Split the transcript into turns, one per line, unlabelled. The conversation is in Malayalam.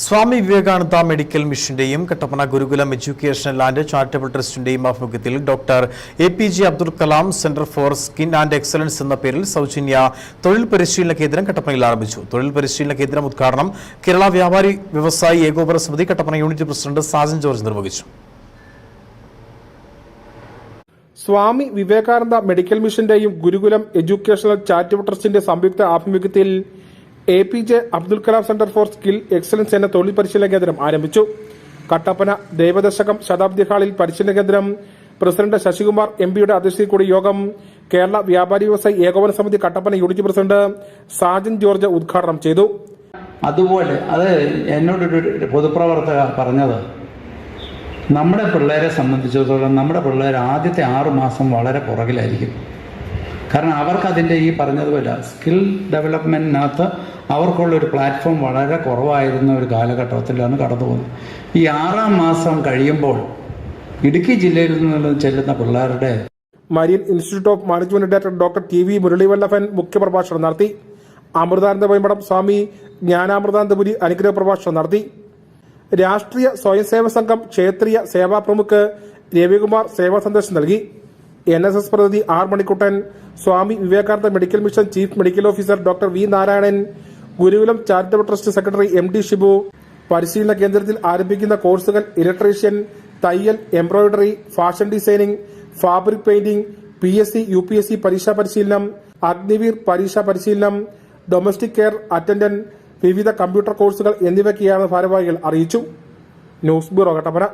Swami Vivekananda medical മിഷന്റെയും Kattappana Gurukulam educational and charitable ട്രസ്റ്റിന്റെയും ആഭിമുഖ്യത്തിൽ doctor A P J Abdul Kalam centre for skin and excellence എന്ന പേരിൽ സൗജന്യ തൊഴിൽ പരിശീലന കേന്ദ്രം കട്ടപ്പനയിൽ ആരംഭിച്ചു. തൊഴിൽ പരിശീലന കേന്ദ്രം ഉദ്ഘാടനം കേരള വ്യാപാരി വ്യവസായി ഏകോപന സമിതി Kattappana unit president Sajan George നിർവഹിച്ചു.
സ്വാമി വിവേകാനന്ദ മെഡിക്കൽ മിഷന്റെയും ഗുരുകുലം എഡ്യൂക്കേഷണൽ ചാരിറ്റബിൾ ട്രസ്റ്റിന്റെ സംയുക്ത ആഭിമുഖ്യത്തിൽ A P J Abdul Kalam centre for skill excellence എന്ന തൊഴിൽ പരിശീലന കേന്ദ്രം ആരംഭിച്ചു. കട്ടപ്പന ദേവദശകം ശതാബ്ദി ഹാളിൽ പരിശീലന കേന്ദ്രം പ്രസിഡന്റ് ശശികുമാർ എം പിയുടെ അധ്യക്ഷതയിൽ കൂടി യോഗം കേരള വ്യാപാരി വ്യവസായി ഏകോപന സമിതി Kattappana unit president Sajan George ഉദ്ഘാടനം ചെയ്തു.
അതുപോലെ അത് എന്നോടൊരു പൊതുപ്രവർത്തക പറഞ്ഞത് നമ്മുടെ പിള്ളേരെ സംബന്ധിച്ചിടത്തോളം നമ്മുടെ പിള്ളേർ ആദ്യത്തെ ആറു മാസം വളരെ പുറകിലായിരിക്കും. കാരണം അവർക്ക് അതിന്റെ ഈ പറഞ്ഞതുപോലെ സ്കിൽ ഡെവലപ്മെന്റിനകത്ത് അവർക്കുള്ള ഒരു പ്ലാറ്റ്ഫോം വളരെ കുറവായിരുന്ന ഒരു കാലഘട്ടത്തിലാണ് കടന്നു പോകുന്നത് ഈ ആറാം മാസം കഴിയുമ്പോൾ ഇടുക്കി ജില്ലയിൽ നിന്ന് ചെല്ലുന്ന പിള്ളേരുടെ
Marian institute of management director doctor T V Muraleevallabhan മുഖ്യപ്രഭാഷണം നടത്തി. അമൃതാനന്ദ വൈമഠം സ്വാമി ജ്ഞാനാമൃതാനന്ദപുരി അനുഗ്രഹ പ്രഭാഷണം നടത്തി. രാഷ്ട്രീയ സ്വയംസേവ സംഘം ക്ഷേത്രീയ സേവാ പ്രമുഖ് രവികുമാർ സേവാ സന്ദേശം നൽകി. എൻ എസ് എസ് പ്രതിനിധി R Manikuttan Swami Vivekananda medical mission chief medical officer doctor V Narayanan Gurukulam charitable trust secretary M D Shibu പരിശീലന കേന്ദ്രത്തിൽ ആരംഭിക്കുന്ന കോഴ്സുകൾ ഇലക്ട്രീഷ്യൻ തയ്യൽ embroidery fashion designing fabric painting P S C U P S C പരീക്ഷാ പരിശീലനം അഗ്നിവീർ പരീക്ഷാ പരിശീലനം ഡൊമസ്റ്റിക് കെയർ അറ്റൻഡന്റ് വിവിധ കമ്പ്യൂട്ടർ കോഴ്സുകൾ എന്നിവയ്ക്കാണ് ഭാരവാഹികൾ അറിയിച്ചു. News bureau Kattappana.